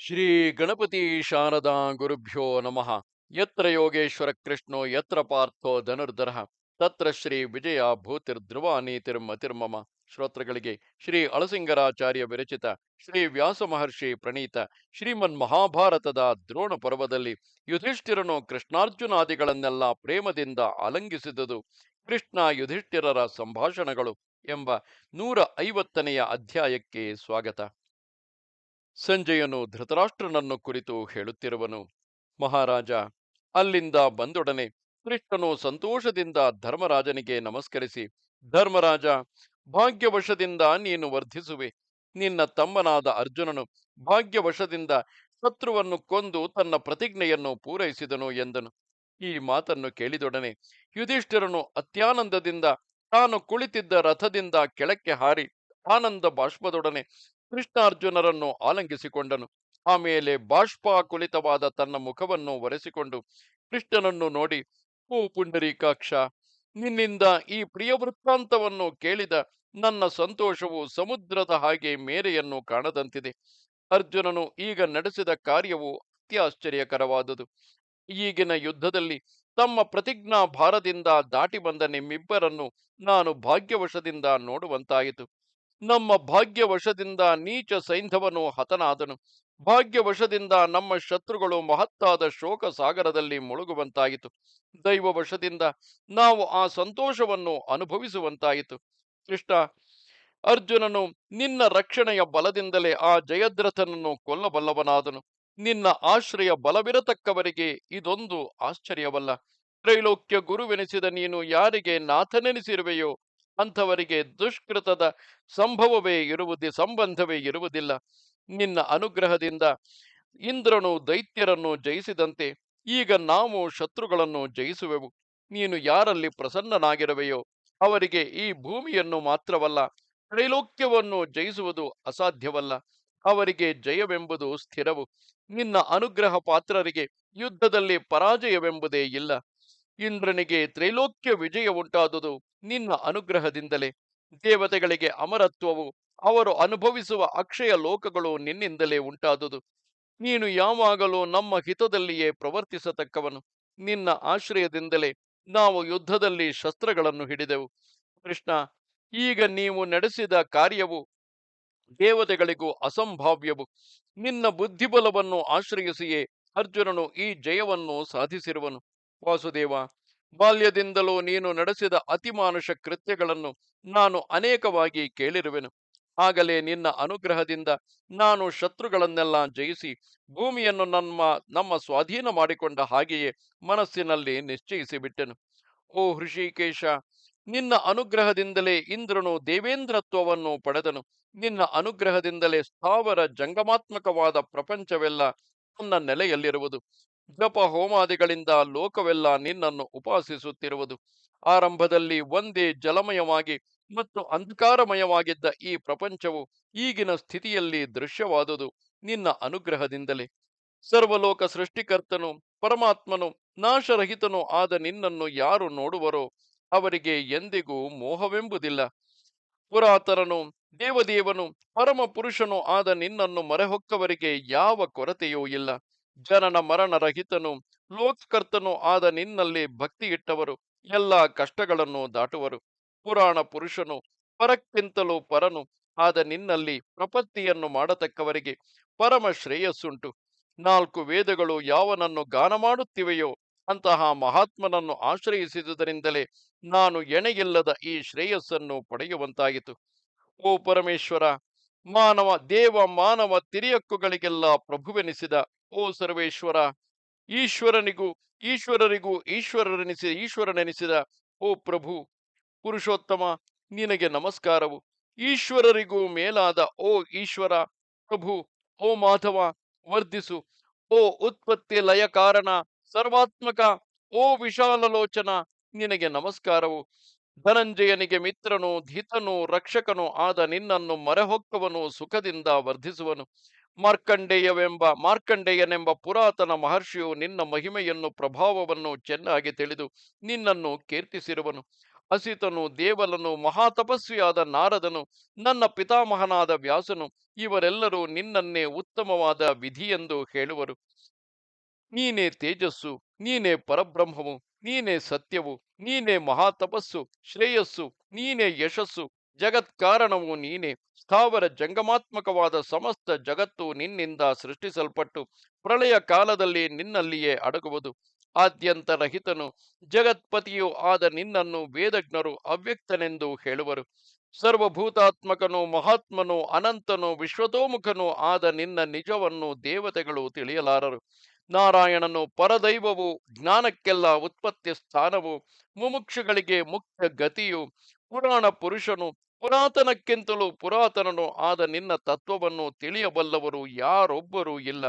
ಶ್ರೀ ಗಣಪತಿ ಶಾರದಾ ಗುರುಭ್ಯೋ ನಮಃ. ಯತ್ರ ಯೋಗೇಶ್ವರ ಕೃಷ್ಣೋ, ಯತ್ರ ಪಾರ್ಥೋ ಧನುರ್ಧರ. ತತ್ರ ಶ್ರೀ ವಿಜಯ ಭೂತಿರ್ಧ್ರುವ ನೀತಿರ್ಮತಿರ್ಮಮ ಶ್ರೋತ್ರಗಳಿಗೆ ಶ್ರೀ ಅಳಸಿಂಗರಾಚಾರ್ಯ ವಿರಚಿತ ಶ್ರೀ ವ್ಯಾಸ ಮಹರ್ಷಿ ಪ್ರಣೀತ ಶ್ರೀಮನ್ ಮಹಾಭಾರತದ ದ್ರೋಣ ಪರ್ವದಲ್ಲಿ ಯುಧಿಷ್ಠಿರನು ಕೃಷ್ಣಾರ್ಜುನಾದಿಗಳನ್ನೆಲ್ಲ ಪ್ರೇಮದಿಂದ ಅಲಂಗಿಸಿದುದು. ಕೃಷ್ಣ ಯುಧಿಷ್ಠಿರರ ಸಂಭಾಷಣಗಳು ಎಂಬ ನೂರ ಐವತ್ತನೆಯ ಅಧ್ಯಾಯಕ್ಕೆ ಸ್ವಾಗತ. ಸಂಜಯನು ಧೃತರಾಷ್ಟ್ರನನ್ನು ಕುರಿತು ಹೇಳುತ್ತಿರುವನು. ಮಹಾರಾಜ, ಅಲ್ಲಿಂದ ಬಂದೊಡನೆ ಕೃಷ್ಣನು ಸಂತೋಷದಿಂದ ಧರ್ಮರಾಜನಿಗೆ ನಮಸ್ಕರಿಸಿ, ಧರ್ಮರಾಜ, ಭಾಗ್ಯವಶದಿಂದ ನೀನು ವರ್ಧಿಸುವೆ. ನಿನ್ನ ತಮ್ಮನಾದ ಅರ್ಜುನನು ಭಾಗ್ಯವಶದಿಂದ ಶತ್ರುವನ್ನು ಕೊಂದು ತನ್ನ ಪ್ರತಿಜ್ಞೆಯನ್ನು ಪೂರೈಸಿದನು ಎಂದನು. ಈ ಮಾತನ್ನು ಕೇಳಿದೊಡನೆ ಯುಧಿಷ್ಠಿರನು ಅತ್ಯಾನಂದದಿಂದ ತಾನು ಕುಳಿತಿದ್ದ ರಥದಿಂದ ಕೆಳಕ್ಕೆ ಹಾರಿ ಆನಂದ ಬಾಷ್ಪದೊಡನೆ ಕೃಷ್ಣಾರ್ಜುನರನ್ನು ಆಲಂಗಿಸಿಕೊಂಡನು. ಆಮೇಲೆ ಬಾಷ್ಪಾಕುಲಿತವಾದ ತನ್ನ ಮುಖವನ್ನು ಒರೆಸಿಕೊಂಡು ಕೃಷ್ಣನನ್ನು ನೋಡಿ ಓ ಪುಂಡರೀಕಾಕ್ಷ, ನಿನ್ನಿಂದ ಈ ಪ್ರಿಯ ವೃತ್ತಾಂತವನ್ನು ಕೇಳಿದ ನನ್ನ ಸಂತೋಷವು ಸಮುದ್ರದ ಹಾಗೆ ಮೇರೆಯನ್ನು ಕಾಣದಂತಿದೆ. ಅರ್ಜುನನು ಈಗ ನಡೆಸಿದ ಕಾರ್ಯವು ಅತ್ಯಾಶ್ಚರ್ಯಕರವಾದುದು ಈಗಿನ ಯುದ್ಧದಲ್ಲಿ ತಮ್ಮ ಪ್ರತಿಜ್ಞಾ ಭಾರದಿಂದ ದಾಟಿ ಬಂದ ನಿಮ್ಮಿಬ್ಬರನ್ನು ನಾನು ಭಾಗ್ಯವಶದಿಂದ ನೋಡುವಂತಾಯಿತು. ನಮ್ಮ ಭಾಗ್ಯವಶದಿಂದ ನೀಚ ಸೈಂಧವನು ಹತನಾದನು. ಭಾಗ್ಯವಶದಿಂದ ನಮ್ಮ ಶತ್ರುಗಳು ಮಹತ್ತಾದ ಶೋಕ ಸಾಗರದಲ್ಲಿ ಮುಳುಗುವಂತಾಯಿತು. ದೈವವಶದಿಂದ ನಾವು ಆ ಸಂತೋಷವನ್ನು ಅನುಭವಿಸುವಂತಾಯಿತು. ಕೃಷ್ಣ, ಅರ್ಜುನನು ನಿನ್ನ ರಕ್ಷಣೆಯ ಬಲದಿಂದಲೇ ಆ ಜಯದ್ರಥನನ್ನು ಕೊಲ್ಲಬಲ್ಲವನಾದನು. ನಿನ್ನ ಆಶ್ರಯ ಬಲವಿರತಕ್ಕವರಿಗೆ ಇದೊಂದು ಆಶ್ಚರ್ಯವಲ್ಲ. ತ್ರೈಲೋಕ್ಯ ಗುರುವೆನಿಸಿದ ನೀನು ಯಾರಿಗೆ ನಾಥನೆನಿಸಿರುವೆಯೋ ಅಂಥವರಿಗೆ ದುಷ್ಕೃತದ ಸಂಭವವೇ ಇರುವುದಿ, ಸಂಬಂಧವೇ ಇರುವುದಿಲ್ಲ. ನಿನ್ನ ಅನುಗ್ರಹದಿಂದ ಇಂದ್ರನು ದೈತ್ಯರನ್ನು ಜಯಿಸಿದಂತೆ ಈಗ ನಾವು ಶತ್ರುಗಳನ್ನು ಜಯಿಸುವೆವು. ನೀನು ಯಾರಲ್ಲಿ ಪ್ರಸನ್ನನಾಗಿರುವೆಯೋ ಅವರಿಗೆ ಈ ಭೂಮಿಯನ್ನು ಮಾತ್ರವಲ್ಲ, ತ್ರೈಲೋಕ್ಯವನ್ನು ಜಯಿಸುವುದು ಅಸಾಧ್ಯವಲ್ಲ. ಅವರಿಗೆ ಜಯವೆಂಬುದು ಸ್ಥಿರವು. ನಿನ್ನ ಅನುಗ್ರಹ ಪಾತ್ರರಿಗೆ ಯುದ್ಧದಲ್ಲಿ ಪರಾಜಯವೆಂಬುದೇ ಇಲ್ಲ. ಇಂದ್ರನಿಗೆ ತ್ರೈಲೋಕ್ಯ ವಿಜಯ ಉಂಟಾದುದು ನಿನ್ನ ಅನುಗ್ರಹದಿಂದಲೇ. ದೇವತೆಗಳಿಗೆ ಅಮರತ್ವವು, ಅವರು ಅನುಭವಿಸುವ ಅಕ್ಷಯ ಲೋಕಗಳು ನಿನ್ನಿಂದಲೇ ಉಂಟಾದುದು. ನೀನು ಯಾವಾಗಲೂ ನಮ್ಮ ಹಿತದಲ್ಲಿಯೇ ಪ್ರವರ್ತಿಸತಕ್ಕವನು. ನಿನ್ನ ಆಶ್ರಯದಿಂದಲೇ ನಾವು ಯುದ್ಧದಲ್ಲಿ ಶಸ್ತ್ರಗಳನ್ನು ಹಿಡಿದೆವು. ಕೃಷ್ಣ, ಈಗ ನೀವು ನಡೆಸಿದ ಕಾರ್ಯವು ದೇವತೆಗಳಿಗೂ ಅಸಂಭಾವ್ಯವು. ನಿನ್ನ ಬುದ್ಧಿಬಲವನ್ನು ಆಶ್ರಯಿಸಿಯೇ ಅರ್ಜುನನು ಈ ಜಯವನ್ನು ಸಾಧಿಸಿರುವನು. ವಾಸುದೇವ, ಬಾಲ್ಯದಿಂದಲೂ ನೀನು ನಡೆಸಿದ ಅತಿಮಾನುಷ ಕೃತ್ಯಗಳನ್ನು ನಾನು ಅನೇಕವಾಗಿ ಕೇಳಿರುವೆನು. ಆಗಲೇ ನಿನ್ನ ಅನುಗ್ರಹದಿಂದ ನಾನು ಶತ್ರುಗಳನ್ನೆಲ್ಲ ಜಯಿಸಿ ಭೂಮಿಯನ್ನು ನಮ್ಮ ನಮ್ಮ ಸ್ವಾಧೀನ ಮಾಡಿಕೊಂಡ ಹಾಗೆಯೇ ಮನಸ್ಸಿನಲ್ಲಿ ನಿಶ್ಚಯಿಸಿಬಿಟ್ಟೆನು. ಓ ಹೃಷಿಕೇಶ, ನಿನ್ನ ಅನುಗ್ರಹದಿಂದಲೇ ಇಂದ್ರನು ದೇವೇಂದ್ರತ್ವವನ್ನು ಪಡೆದನು. ನಿನ್ನ ಅನುಗ್ರಹದಿಂದಲೇ ಸ್ಥಾವರ ಜಂಗಮಾತ್ಮಕವಾದ ಪ್ರಪಂಚವೆಲ್ಲ ನನ್ನ ನೆಲೆಯಲ್ಲಿರುವುದು. ಜಪ ಹೋಮಾದಿಗಳಿಂದ ಲೋಕವೆಲ್ಲ ನಿನ್ನನ್ನು ಉಪಾಸಿಸುತ್ತಿರುವುದು. ಆರಂಭದಲ್ಲಿ ಒಂದೇ ಜಲಮಯವಾಗಿ ಮತ್ತು ಅಂಧಕಾರಮಯವಾಗಿದ್ದ ಈ ಪ್ರಪಂಚವು ಈಗಿನ ಸ್ಥಿತಿಯಲ್ಲಿ ದೃಶ್ಯವಾದುದು. ನಿನ್ನ ಅನುಗ್ರಹದಿಂದಲೇ. ಸರ್ವಲೋಕ ಸೃಷ್ಟಿಕರ್ತನು, ಪರಮಾತ್ಮನು, ನಾಶರಹಿತನು ಆದ ನಿನ್ನನ್ನು ಯಾರು ನೋಡುವರೋ ಅವರಿಗೆ ಎಂದಿಗೂ ಮೋಹವೆಂಬುದಿಲ್ಲ. ಪುರಾತನನು, ದೇವದೇವನು ಪರಮ ಪುರುಷನು ಆದ ನಿನ್ನನ್ನು ಮರೆಹೊಕ್ಕವರಿಗೆ ಯಾವ ಕೊರತೆಯೂ ಇಲ್ಲ. ಜನನ ಮರಣ ರಹಿತನು ಲೋಕಕರ್ತನು ಆದ ನಿನ್ನಲ್ಲಿ ಭಕ್ತಿ ಇಟ್ಟವರು ಎಲ್ಲ ಕಷ್ಟಗಳನ್ನು ದಾಟುವರು. ಪುರಾಣ ಪುರುಷನು, ಪರಕ್ಕಿಂತಲೂ ಪರನು ಆದ ನಿನ್ನಲ್ಲಿ ಪ್ರಪತ್ತಿಯನ್ನು ಮಾಡತಕ್ಕವರಿಗೆ ಪರಮ ಶ್ರೇಯಸ್ಸುಂಟು. ನಾಲ್ಕು ವೇದಗಳು ಯಾವನನ್ನು ಗಾನ ಮಾಡುತ್ತಿವೆಯೋ ಅಂತಹ ಮಹಾತ್ಮನನ್ನು ಆಶ್ರಯಿಸಿದುದರಿಂದಲೇ ನಾನು ಎಣೆಯಿಲ್ಲದ ಈ ಶ್ರೇಯಸ್ಸನ್ನು ಪಡೆಯುವಂತಾಯಿತು. ಓ ಪರಮೇಶ್ವರ, ಮಾನವ, ದೇವ ಮಾನವ ತಿರಿಯಕ್ಕುಗಳಿಗೆಲ್ಲ ಪ್ರಭುವೆನಿಸಿದ ಓ ಸರ್ವೇಶ್ವರ, ಈಶ್ವರನಿಗೂ, ಈಶ್ವರರಿಗೂ ಈಶ್ವರನೆನಿಸಿದ ಈಶ್ವರನೆನಿಸಿದ, ಓ ಪ್ರಭು, ಪುರುಷೋತ್ತಮ, ನಿನಗೆ ನಮಸ್ಕಾರವು. ಈಶ್ವರರಿಗೂ ಮೇಲಾದ, ಓ ಈಶ್ವರ, ಪ್ರಭು, ಓ ಮಾಧವ, ವರ್ಧಿಸು. ಓ ಉತ್ಪತ್ತಿ ಲಯ ಕಾರಣ ಸರ್ವಾತ್ಮಕ, ಓ ವಿಶಾಲಲೋಚನ, ನಿನಗೆ ನಮಸ್ಕಾರವು. ಧನಂಜಯನಿಗೆ ಮಿತ್ರನು, ಧಿತನು, ರಕ್ಷಕನು ಆದ ನಿನ್ನನ್ನು ಮರೆಹೊಕ್ಕವನು, ಸುಖದಿಂದ ವರ್ಧಿಸುವನು. ಮಾರ್ಕಂಡೇಯವೆಂಬ, ಮಾರ್ಕಂಡೇಯನೆಂಬ ಪುರಾತನ ಮಹರ್ಷಿಯು ನಿನ್ನ ಮಹಿಮೆಯನ್ನು, ಪ್ರಭಾವವನ್ನು ಚೆನ್ನಾಗಿ ತಿಳಿದು ನಿನ್ನನ್ನು ಕೀರ್ತಿಸಿರುವನು. ಅಸಿತನು, ದೇವಲನು, ಮಹಾತಪಸ್ವಿಯಾದ ನಾರದನು, ನನ್ನ ಪಿತಾಮಹನಾದ ವ್ಯಾಸನು, ಇವರೆಲ್ಲರೂ ನಿನ್ನನ್ನೇ ಉತ್ತಮವಾದ ವಿಧಿಯೆಂದು ಹೇಳುವರು. ನೀನೇ ತೇಜಸ್ಸು, ನೀನೇ ಪರಬ್ರಹ್ಮವು, ನೀನೇ ಸತ್ಯವು, ನೀನೇ ಮಹಾತಪಸ್ಸು, ಶ್ರೇಯಸ್ಸು, ನೀನೇ ಯಶಸ್ಸು ಜಗತ್ಕಾರಣವು ನೀನೇ. ಸ್ಥಾವರ ಜಂಗಮಾತ್ಮಕವಾದ ಸಮಸ್ತ ಜಗತ್ತು ನಿನ್ನಿಂದ ಸೃಷ್ಟಿಸಲ್ಪಟ್ಟು ಪ್ರಳಯ ಕಾಲದಲ್ಲಿ ನಿನ್ನಲ್ಲಿಯೇ ಅಡಗುವುದು. ಆದ್ಯಂತ ರಹಿತನು, ಜಗತ್ಪತಿಯೂ ಆದ ನಿನ್ನನ್ನು ವೇದಜ್ಞರು ಅವ್ಯಕ್ತನೆಂದು ಹೇಳುವರು. ಸರ್ವಭೂತಾತ್ಮಕನು ಮಹಾತ್ಮನು ಅನಂತನು ವಿಶ್ವತೋಮುಖನು ಆದ ನಿನ್ನ ನಿಜವನ್ನು ದೇವತೆಗಳು ತಿಳಿಯಲಾರರು. ನಾರಾಯಣನು ಪರದೈವವು, ಜ್ಞಾನಕ್ಕೆಲ್ಲ ಉತ್ಪತ್ತಿ ಸ್ಥಾನವು, ಮುಮುಕ್ಷುಗಳಿಗೆ ಮುಖ್ಯ ಗತಿಯು, ಪುರಾಣ ಪುರುಷನು ಪುರಾತನಕ್ಕಿಂತಲೂ ಪುರಾತನನು ಆದ ನಿನ್ನ ತತ್ವವನ್ನು ತಿಳಿಯಬಲ್ಲವರು ಯಾರೊಬ್ಬರೂ ಇಲ್ಲ.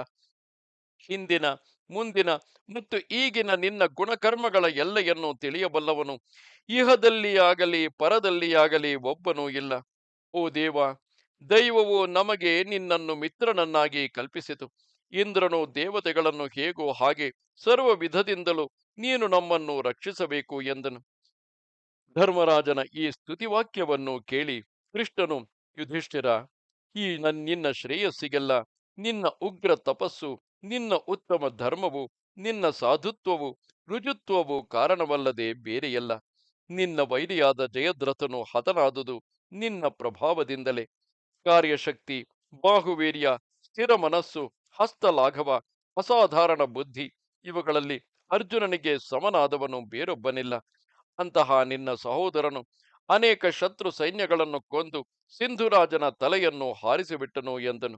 ಹಿಂದಿನ, ಮುಂದಿನ ಮತ್ತು ಈಗಿನ ನಿನ್ನ ಗುಣಕರ್ಮಗಳ ಎಲ್ಲೆಯನ್ನು ತಿಳಿಯಬಲ್ಲವನು. ಇಹದಲ್ಲಿಯಾಗಲಿ ಪರದಲ್ಲಿಯಾಗಲಿ ಒಬ್ಬನೂ ಇಲ್ಲ. ಓ ದೇವ, ದೈವವು ನಮಗೆ ನಿನ್ನನ್ನು ಮಿತ್ರನನ್ನಾಗಿ ಕಲ್ಪಿಸಿತು. ಇಂದ್ರನು ದೇವತೆಗಳನ್ನು ಹೇಗೋ ಹಾಗೆ ಸರ್ವ ವಿಧದಿಂದಲೂ ನೀನು ನಮ್ಮನ್ನು ರಕ್ಷಿಸಬೇಕು ಎಂದನು. ಧರ್ಮರಾಜನ ಈ ಸ್ತುತಿವಾಕ್ಯವನ್ನು ಕೇಳಿ ಕೃಷ್ಣನು, ಯುಧಿಷ್ಠಿರ, ಈ ನಿನ್ನ ಶ್ರೇಯಸ್ಸಿಗೆಲ್ಲ, ನಿನ್ನ ಉಗ್ರ ತಪಸ್ಸು, ನಿನ್ನ ಉತ್ತಮ ಧರ್ಮವು, ನಿನ್ನ ಸಾಧುತ್ವವು, ರುಜುತ್ವವು ಕಾರಣವಲ್ಲದೆ ಬೇರೆಯಲ್ಲ. ನಿನ್ನ ವೈರಿಯಾದ ಜಯದ್ರಥನು ಹತನಾದುದು ನಿನ್ನ ಪ್ರಭಾವದಿಂದಲೇ. ಕಾರ್ಯಶಕ್ತಿ, ಬಾಹುವೀರ್ಯ, ಸ್ಥಿರ ಮನಸ್ಸು, ಹಸ್ತಲಾಘವ, ಅಸಾಧಾರಣ ಬುದ್ಧಿ, ಇವುಗಳಲ್ಲಿ ಅರ್ಜುನನಿಗೆ ಸಮನಾದವನು ಬೇರೊಬ್ಬನಿಲ್ಲ. ಅಂತಹ ನಿನ್ನ ಸಹೋದರನು ಅನೇಕ ಶತ್ರು ಸೈನ್ಯಗಳನ್ನು ಕೊಂದು ಸಿಂಧುರಾಜನ ತಲೆಯನ್ನು ಹಾರಿಸಿಬಿಟ್ಟನು ಎಂದನು.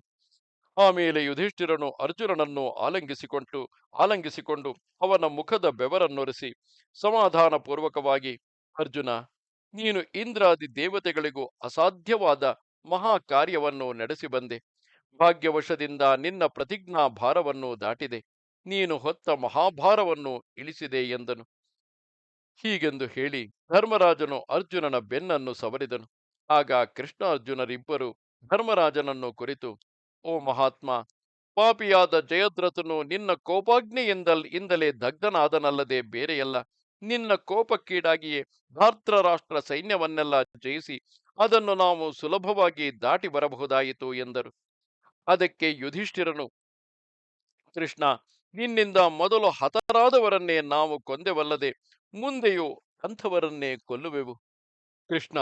ಆಮೇಲೆ ಯುಧಿಷ್ಠಿರನು ಅರ್ಜುನನನ್ನು ಆಲಂಗಿಸಿಕೊಂಡು ಆಲಂಗಿಸಿಕೊಂಡು ಅವನ ಮುಖದ ಬೆವರನ್ನೊರೆಸಿ ಸಮಾಧಾನ ಪೂರ್ವಕವಾಗಿ ಅರ್ಜುನ, ನೀನು ಇಂದ್ರಾದಿ ದೇವತೆಗಳಿಗೂ ಅಸಾಧ್ಯವಾದ ಮಹಾ ಕಾರ್ಯವನ್ನು ನಡೆಸಿ ಬಂದೆ. ಭಾಗ್ಯವಶದಿಂದ ನಿನ್ನ ಪ್ರತಿಜ್ಞಾ ಭಾರವನ್ನು ದಾಟಿದೆ. ನೀನು ಹೊತ್ತ ಮಹಾಭಾರವನ್ನು ಇಳಿಸಿದೆ ಎಂದನು. ಹೀಗೆಂದು ಹೇಳಿ ಧರ್ಮರಾಜನು ಅರ್ಜುನನ ಬೆನ್ನನ್ನು ಸವರಿದನು. ಆಗ ಕೃಷ್ಣ ಅರ್ಜುನರಿಬ್ಬರು ಧರ್ಮರಾಜನನ್ನು ಕುರಿತು, ಓ ಮಹಾತ್ಮ, ಪಾಪಿಯಾದ ಜಯದ್ರಥನು ನಿನ್ನ ಕೋಪಾಗ್ನಿಯಿಂದಲ್, ಇಂದಲೇ ದಗ್ಧನಾದನಲ್ಲದೆ ಬೇರೆಯಲ್ಲ. ನಿನ್ನ ಕೋಪಕ್ಕೀಡಾಗಿಯೇ ಧಾರ್ತ್ರ ರಾಷ್ಟ್ರ ಸೈನ್ಯವನ್ನೆಲ್ಲ ಜಯಿಸಿ ಅದನ್ನು ನಾವು ಸುಲಭವಾಗಿ ದಾಟಿ ಬರಬಹುದಾಯಿತು ಎಂದರು. ಅದಕ್ಕೆ ಯುಧಿಷ್ಠಿರನು, ಕೃಷ್ಣ ನಿನ್ನಿಂದ ಮೊದಲು ಹತರಾದವರನ್ನೇ ನಾವು ಕೊಂದೆವಲ್ಲದೆ ಮುಂದೆಯೂ ಅಂಥವರನ್ನೇ ಕೊಲ್ಲುವೆವು. ಕೃಷ್ಣ,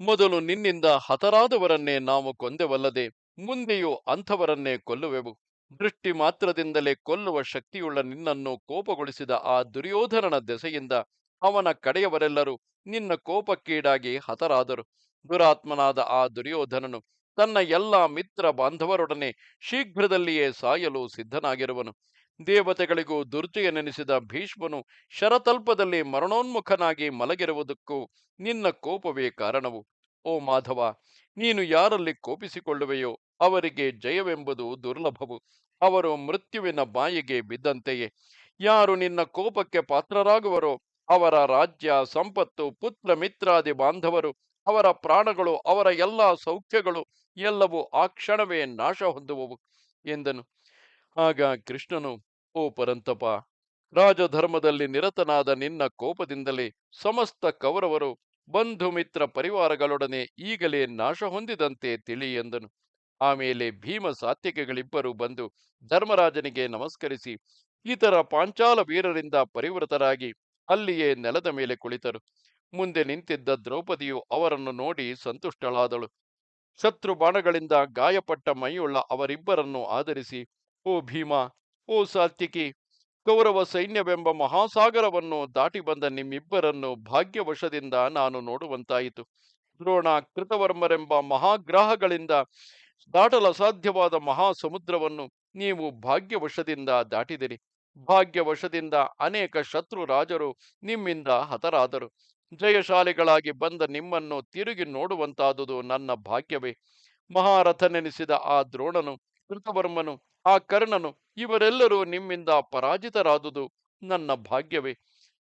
ಮೊದಲು ನಿನ್ನಿಂದ ಹತರಾದವರನ್ನೇ ನಾವು ಕೊಂದೆವಲ್ಲದೆ ಮುಂದೆಯೂ ಅಂಥವರನ್ನೇ ಕೊಲ್ಲುವೆವು. ದೃಷ್ಟಿ ಮಾತ್ರದಿಂದಲೇ ಕೊಲ್ಲುವ ಶಕ್ತಿಯುಳ್ಳ ನಿನ್ನನ್ನು ಕೋಪಗೊಳಿಸಿದ ಆ ದುರ್ಯೋಧನನ ದೆಸೆಯಿಂದ ಅವನ ಕಡೆಯವರೆಲ್ಲರೂ ನಿನ್ನ ಕೋಪಕ್ಕೀಡಾಗಿ ಹತರಾದರು. ದುರಾತ್ಮನಾದ ಆ ದುರ್ಯೋಧನನು ತನ್ನ ಎಲ್ಲ ಮಿತ್ರ ಬಾಂಧವರೊಡನೆ ಶೀಘ್ರದಲ್ಲಿಯೇ ಸಾಯಲು ಸಿದ್ಧನಾಗಿರುವನು. ದೇವತೆಗಳಿಗೂ ದುರ್ಜಯನೆನಿಸಿದ ಭೀಷ್ಮನು ಶರತಲ್ಪದಲ್ಲಿ ಮರಣೋನ್ಮುಖನಾಗಿ ಮಲಗಿರುವುದಕ್ಕೂ ನಿನ್ನ ಕೋಪವೇ ಕಾರಣವು. ಓ ಮಾಧವ, ನೀನು ಯಾರಲ್ಲಿ ಕೋಪಿಸಿಕೊಳ್ಳುವೆಯೋ ಅವರಿಗೆ ಜಯವೆಂಬುದು ದುರ್ಲಭವು. ಅವರು ಮೃತ್ಯುವಿನ ಬಾಯಿಗೆ ಬಿದ್ದಂತೆಯೇ. ಯಾರು ನಿನ್ನ ಕೋಪಕ್ಕೆ ಪಾತ್ರರಾಗುವರೋ ಅವರ ರಾಜ್ಯ, ಸಂಪತ್ತು, ಪುತ್ರ, ಮಿತ್ರಾದಿ ಬಾಂಧವರು, ಅವರ ಪ್ರಾಣಗಳು, ಅವರ ಎಲ್ಲ ಸೌಖ್ಯಗಳು ಎಲ್ಲವೂ ಆ ಕ್ಷಣವೇ ನಾಶ ಹೊಂದುವವು ಎಂದನು. ಆಗ ಕೃಷ್ಣನು ಓ ಪರಂತಪ ರಾಜಧರ್ಮದಲ್ಲಿ ನಿರತನಾದ ನಿನ್ನ ಕೋಪದಿಂದಲೇ ಸಮಸ್ತ ಕೌರವರು, ಬಂಧು ಮಿತ್ರ ಪರಿವಾರಗಳೊಡನೆ ಈಗಲೇ ನಾಶ ಹೊಂದಿದಂತೆ ತಿಳಿ ಎಂದನು. ಆಮೇಲೆ ಭೀಮ ಸಾತ್ವಿಕೆಗಳಿಬ್ಬರು ಬಂದು ಧರ್ಮರಾಜನಿಗೆ ನಮಸ್ಕರಿಸಿ, ಇತರ ಪಾಂಚಾಲ ವೀರರಿಂದ ಪರಿವೃತರಾಗಿ ಅಲ್ಲಿಯೇ ನೆಲದ ಮೇಲೆ ಕುಳಿತರು. ಮುಂದೆ ನಿಂತಿದ್ದ ದ್ರೌಪದಿಯು ಅವರನ್ನು ನೋಡಿ ಸಂತುಷ್ಟಳಾದಳು. ಶತ್ರು ಬಾಣಗಳಿಂದ ಗಾಯಪಟ್ಟ ಮೈಯುಳ್ಳ ಅವರಿಬ್ಬರನ್ನು ಆಧರಿಸಿ, ಓ ಭೀಮ ಓ ಸಾತ್ವಿಕಿ ಕೌರವ ಸೈನ್ಯವೆಂಬ ಮಹಾಸಾಗರವನ್ನು ದಾಟಿ ಬಂದ ನಿಮ್ಮಿಬ್ಬರನ್ನು ಭಾಗ್ಯವಶದಿಂದ ನಾನು ನೋಡುವಂತಾಯಿತು. ದ್ರೋಣ ಕೃತವರ್ಮರೆಂಬ ಮಹಾಗ್ರಹಗಳಿಂದ ದಾಟಲಸಾಧ್ಯವಾದ ಮಹಾಸಮುದ್ರವನ್ನು ಮಹಾ ಸಮುದ್ರವನ್ನು ನೀವು ಭಾಗ್ಯವಶದಿಂದ ದಾಟಿದಿರಿ. ಭಾಗ್ಯವಶದಿಂದ ಅನೇಕ ಶತ್ರು ರಾಜರು ನಿಮ್ಮಿಂದ ಹತರಾದರು. ಜಯಶಾಲಿಗಳಾಗಿ ಬಂದ ನಿಮ್ಮನ್ನು ತಿರುಗಿ ನೋಡುವಂತಾದುದು ನನ್ನ ಭಾಗ್ಯವೇ. ಮಹಾರಥನೆನಿಸಿದ ಆ ದ್ರೋಣನು, ಕೃತವರ್ಮನು ಆ ಕರ್ಣನು, ಇವರೆಲ್ಲರೂ ನಿಮ್ಮಿಂದ ಪರಾಜಿತರಾದುದು ನನ್ನ ಭಾಗ್ಯವೇ.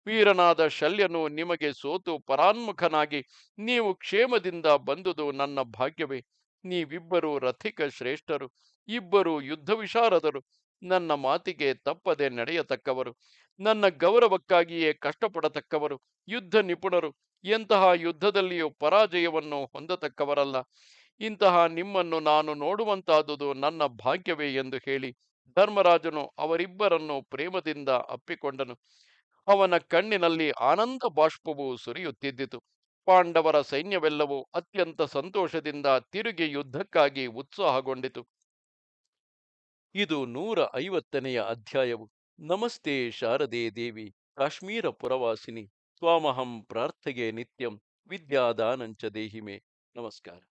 ವೀರನಾದ ಶಲ್ಯನು ನಿಮಗೆ ಸೋತು ಪರಾನ್ಮುಖನಾಗಿ ನೀವು ಕ್ಷೇಮದಿಂದ ಬಂದುದು ನನ್ನ ಭಾಗ್ಯವೇ. ನೀವಿಬ್ಬರು ರಥಿಕ ಶ್ರೇಷ್ಠರು, ಇಬ್ಬರು ಯುದ್ಧ ವಿಶಾರದರು ನನ್ನ ಮಾತಿಗೆ ತಪ್ಪದೆ ನಡೆಯತಕ್ಕವರು, ನನ್ನ ಗೌರವಕ್ಕಾಗಿಯೇ ಕಷ್ಟಪಡತಕ್ಕವರು ಯುದ್ಧ ನಿಪುಣರು ಎಂತಹ ಯುದ್ಧದಲ್ಲಿಯೂ ಪರಾಜಯವನ್ನು ಹೊಂದತಕ್ಕವರಲ್ಲ. ಇಂತಹ ನಿಮ್ಮನ್ನು ನಾನು ನೋಡುವಂತಾದುದು ನನ್ನ ಭಾಗ್ಯವೇ ಎಂದು ಹೇಳಿ ಧರ್ಮರಾಜನು ಅವರಿಬ್ಬರನ್ನು ಪ್ರೇಮದಿಂದ ಅಪ್ಪಿಕೊಂಡನು. ಅವನ ಕಣ್ಣಿನಲ್ಲಿ ಆನಂದ ಬಾಷ್ಪವು ಸುರಿಯುತ್ತಿದ್ದಿತು. ಪಾಂಡವರ ಸೈನ್ಯವೆಲ್ಲವೂ ಅತ್ಯಂತ ಸಂತೋಷದಿಂದ ತಿರುಗಿ ಯುದ್ಧಕ್ಕಾಗಿ ಉತ್ಸಾಹಗೊಂಡಿತು. ಇದು ನೂರ ಐವತ್ತನೆಯ ಅಧ್ಯಾಯವು. ನಮಸ್ತೆ ಶಾರದೆ ದೇವಿ, ಕಾಶ್ಮೀರ ಪುರವಾಸಿನಿ ಸ್ವಾಮಹಂ ಪ್ರಾರ್ಥಗೆ ನಿತ್ಯಂ, ವಿದ್ಯಾದಾನಂಚ ದೇಹಿಮೆ. ನಮಸ್ಕಾರ.